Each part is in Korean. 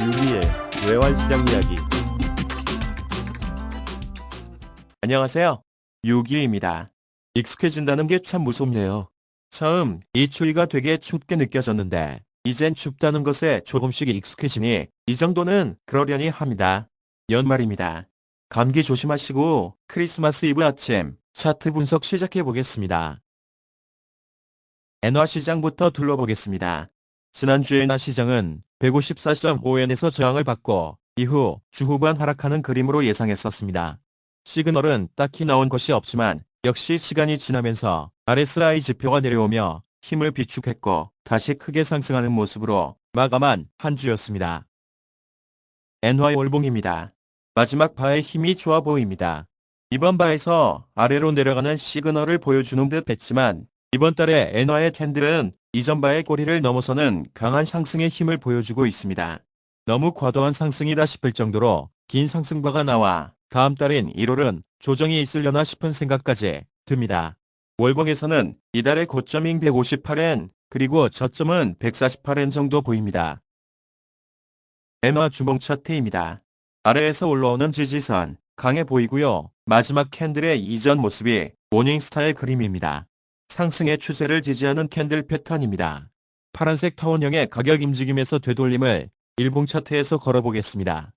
유기의 외환시장 이야기 안녕하세요. 유기입니다. 익숙해진다는 게 참 무섭네요. 처음 이 추위가 되게 춥게 느껴졌는데 이젠 춥다는 것에 조금씩 익숙해지니 이 정도는 그러려니 합니다. 연말입니다. 감기 조심하시고 크리스마스 이브 아침 차트 분석 시작해 보겠습니다. 엔화 시장부터 둘러보겠습니다. 지난주에 엔화 시장은 154.5엔에서 저항을 받고 이후 주 후반 하락하는 그림으로 예상했었습니다. 시그널은 딱히 나온 것이 없지만 역시 시간이 지나면서 RSI 지표가 내려오며 힘을 비축했고 다시 크게 상승하는 모습으로 마감한 한 주였습니다. 엔화 월봉입니다. 마지막 바의 힘이 좋아 보입니다. 이번 바에서 아래로 내려가는 시그널을 보여주는 듯 했지만 이번 달에 엔화의 캔들은 이전 바의 꼬리를 넘어서는 강한 상승의 힘을 보여주고 있습니다. 너무 과도한 상승이다 싶을 정도로 긴 상승바가 나와 다음 달인 1월은 조정이 있으려나 싶은 생각까지 듭니다. 월봉에서는 이달의 고점인 158엔 그리고 저점은 148엔 정도 보입니다. 엔화 주봉 차트입니다. 아래에서 올라오는 지지선 강해 보이고요. 마지막 캔들의 이전 모습이 모닝스타의 그림입니다. 상승의 추세를 지지하는 캔들 패턴입니다. 파란색 타원형의 가격 움직임에서 되돌림을 일봉 차트에서 걸어보겠습니다.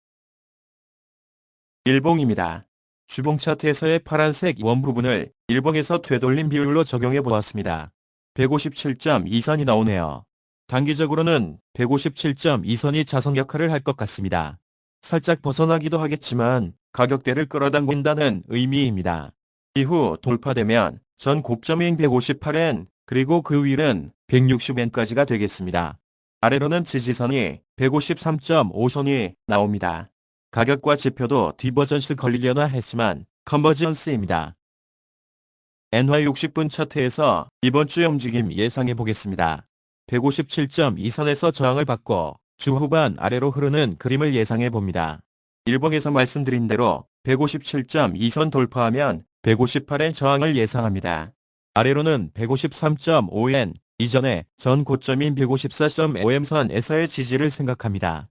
일봉입니다. 주봉 차트에서의 파란색 원 부분을 일봉에서 되돌림 비율로 적용해 보았습니다. 157.2선이 나오네요. 단기적으로는 157.2선이 자성 역할을 할 것 같습니다. 살짝 벗어나기도 하겠지만 가격대를 끌어당긴다는 의미입니다. 이후 돌파되면 전 고점인 158엔 그리고 그 위는 160엔까지가 되겠습니다. 아래로는 지지선이 153.5선이 나옵니다. 가격과 지표도 디버전스 걸리려나 했지만 컨버전스입니다. NY 60분 차트에서 이번 주의 움직임 예상해 보겠습니다. 157.2선에서 저항을 받고 주 후반 아래로 흐르는 그림을 예상해 봅니다. 일봉에서 말씀드린 대로 157.2선 돌파하면 158엔 저항을 예상합니다. 아래로는 153.5엔 이전에 전 고점인 154.5m선에서의 지지를 생각합니다.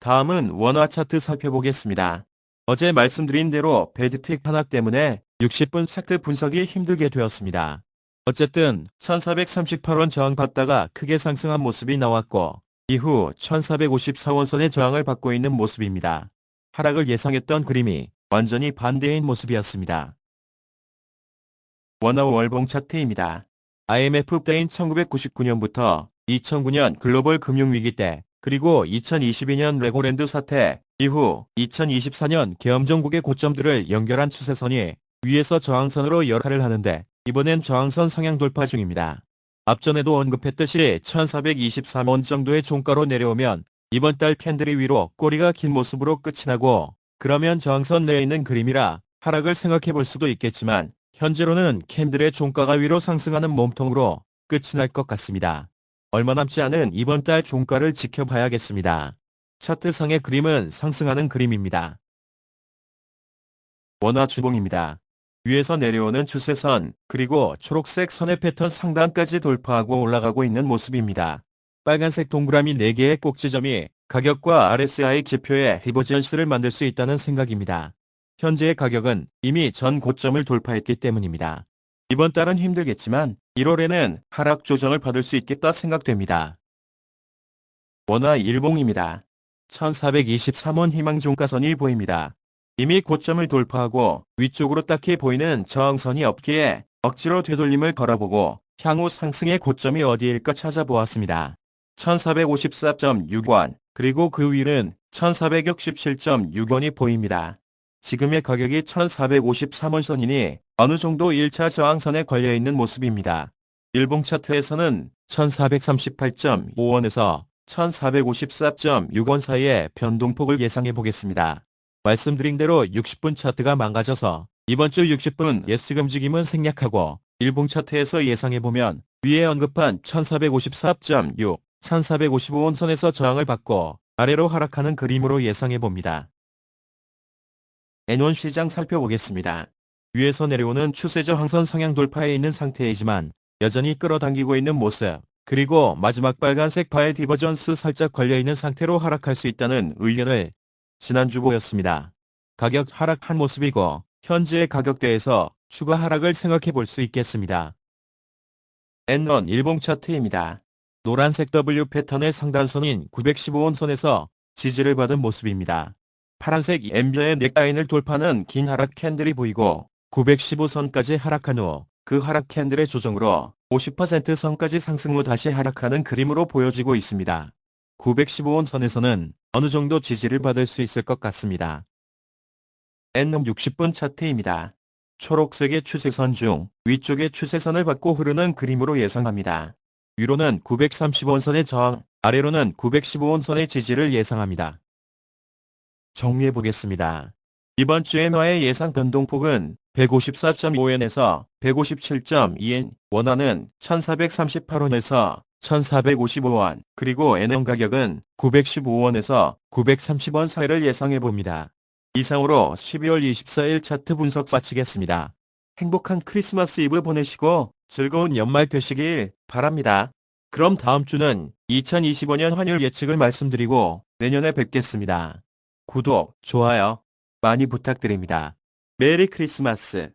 다음은 원화 차트 살펴보겠습니다. 어제 말씀드린 대로 베드틱 하락 때문에 60분 차트 분석이 힘들게 되었습니다. 어쨌든 1438원 저항 받다가 크게 상승한 모습이 나왔고 이후 1454원선의 저항을 받고 있는 모습입니다. 하락을 예상했던 그림이 완전히 반대인 모습이었습니다. 원화 월봉 차트입니다. IMF 때인 1999년부터 2009년 글로벌 금융위기 때 그리고 2022년 레고랜드 사태 이후 2024년 계엄정국의 고점들을 연결한 추세선이 위에서 저항선으로 역할을 하는데 이번엔 저항선 상향 돌파 중입니다. 앞전에도 언급했듯이 1423원 정도의 종가로 내려오면 이번 달 캔들이 위로 꼬리가 긴 모습으로 끝이 나고 그러면 저항선 내에 있는 그림이라 하락을 생각해 볼 수도 있겠지만 현재로는 캔들의 종가가 위로 상승하는 몸통으로 끝이 날 것 같습니다. 얼마 남지 않은 이번 달 종가를 지켜봐야겠습니다. 차트상의 그림은 상승하는 그림입니다. 원화 주봉입니다. 위에서 내려오는 추세선 그리고 초록색 선의 패턴 상단까지 돌파하고 올라가고 있는 모습입니다. 빨간색 동그라미 4개의 꼭지점이 가격과 RSI 지표의 디버전스를 만들 수 있다는 생각입니다. 현재의 가격은 이미 전 고점을 돌파했기 때문입니다. 이번 달은 힘들겠지만 1월에는 하락 조정을 받을 수 있겠다 생각됩니다. 원화 일봉입니다. 1423원 희망 종가선이 보입니다. 이미 고점을 돌파하고 위쪽으로 딱히 보이는 저항선이 없기에 억지로 되돌림을 걸어보고 향후 상승의 고점이 어디일까 찾아보았습니다. 1454.6원 그리고 그 위는 1467.6원이 보입니다. 지금의 가격이 1453원 선이니 어느 정도 1차 저항선에 걸려있는 모습입니다. 일봉 차트에서는 1438.5원에서 1454.6원 사이의 변동폭을 예상해 보겠습니다. 말씀드린 대로 60분 차트가 망가져서 이번 주 60분 예측 움직임은 생략하고 일봉 차트에서 예상해보면 위에 언급한 1454.6, 1455원 선에서 저항을 받고 아래로 하락하는 그림으로 예상해봅니다. N1 시장 살펴보겠습니다. 위에서 내려오는 추세 저 항선 상향 돌파에 있는 상태이지만 여전히 끌어당기고 있는 모습. 그리고 마지막 빨간색 바의 디버전스 살짝 걸려있는 상태로 하락할 수 있다는 의견을 지난주 보였습니다. 가격 하락한 모습이고 현재의 가격대에서 추가 하락을 생각해 볼 수 있겠습니다. N1 일봉 차트입니다. 노란색 W 패턴의 상단선인 915원 선에서 지지를 받은 모습입니다. 파란색 엠벼의 넥라인을 돌파하는 긴 하락 캔들이 보이고 915선까지 하락한 후 그 하락 캔들의 조정으로 50% 선까지 상승 후 다시 하락하는 그림으로 보여지고 있습니다. 915원 선에서는 어느 정도 지지를 받을 수 있을 것 같습니다. N놈 60분 차트입니다. 초록색의 추세선 중 위쪽의 추세선을 받고 흐르는 그림으로 예상합니다. 위로는 930원선의 저항, 아래로는 915원선의 지지를 예상합니다. 정리해 보겠습니다. 이번 주의 너의 예상 변동폭은 154.5엔에서 157.2엔, 원화는 1438원에서 1455원, 그리고 N원 가격은 915원에서 930원 사이를 예상해 봅니다. 이상으로 12월 24일 차트 분석 마치겠습니다. 행복한 크리스마스 이브 보내시고 즐거운 연말 되시길 바랍니다. 그럼 다음 주는 2025년 환율 예측을 말씀드리고 내년에 뵙겠습니다. 구독, 좋아요 많이 부탁드립니다. 메리 크리스마스.